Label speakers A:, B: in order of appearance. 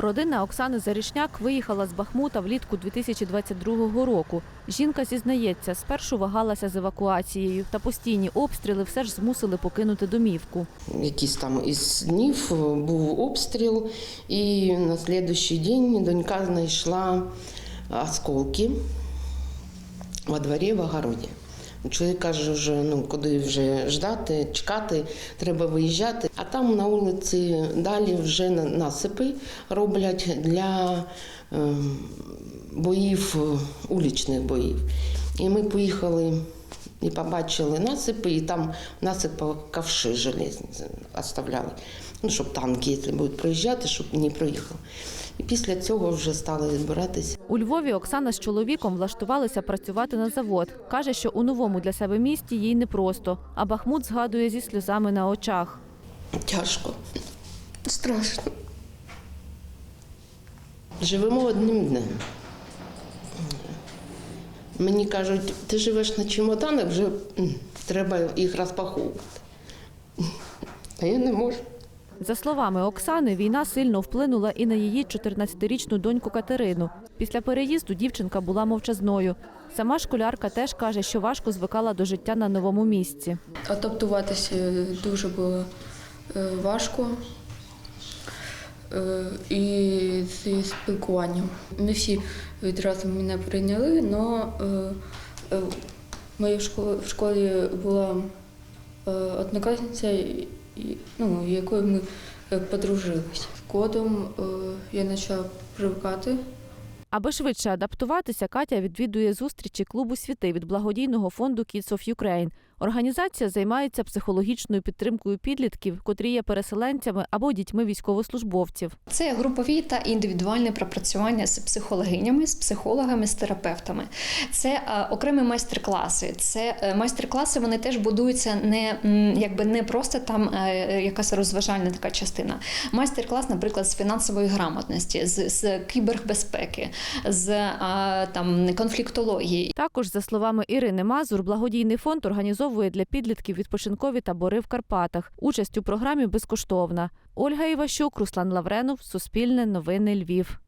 A: Родина Оксани Зарішняк виїхала з Бахмута влітку 2022 року. Жінка зізнається, спершу вагалася з евакуацією, та постійні обстріли все ж змусили покинути домівку.
B: Якийсь там із днів е, був обстріл, і на слідуючий день донька знайшла осколки во дворі в огороді. Чоловік каже, вже ну куди вже ждати, чекати, треба виїжджати. А там на вулиці далі вже насипи роблять для е, боїв, е, улічних боїв. І ми поїхали і побачили насипи, і там насипи ковши железні оставляли. Ну, щоб танки, якщо будуть проїжджати, щоб не проїхали. І після цього вже стали збиратися.
A: У Львові Оксана з чоловіком влаштувалися працювати на завод. Каже, що у новому для себе місті їй непросто, а Бахмут згадує зі сльозами на очах.
B: Тяжко, страшно. Живемо одним днем. Мені кажуть, ти живеш на чемоданах, вже треба їх розпаковувати. А я не можу.
A: За словами Оксани, війна сильно вплинула і на її 14-річну доньку Катерину. Після переїзду дівчинка була мовчазною. Сама школярка теж каже, що важко звикала до життя на новому місці.
C: Адаптуватися дуже було е, важко. Е, І зі спілкуванням. Не всі відразу мене прийняли, але в моїй в школі була е, однокласниця, ну, якою ми е, подружились. Кодом е, я почала привикати.
A: Аби швидше адаптуватися, Катя відвідує зустрічі клубу світи від благодійного фонду Kids of Ukraine. Організація займається психологічною підтримкою підлітків, котрі є переселенцями або дітьми військовослужбовців.
D: Це групові та індивідуальне пропрацювання з психологинями, з психологами, з терапевтами. Це е, окремі майстер-класи. Це е, майстер-класи вони теж будуються не якби не просто там е, якась розважальна така частина. Майстер-клас, наприклад, з фінансової грамотності, з, з кібербезпеки, з там конфліктології.
A: Також, за словами Ірини Мазур, благодійний фонд організовує для підлітків відпочинкові табори в Карпатах. Участь у програмі безкоштовна. Ольга Іващук, Руслан Лавренов, Суспільне новини Львів.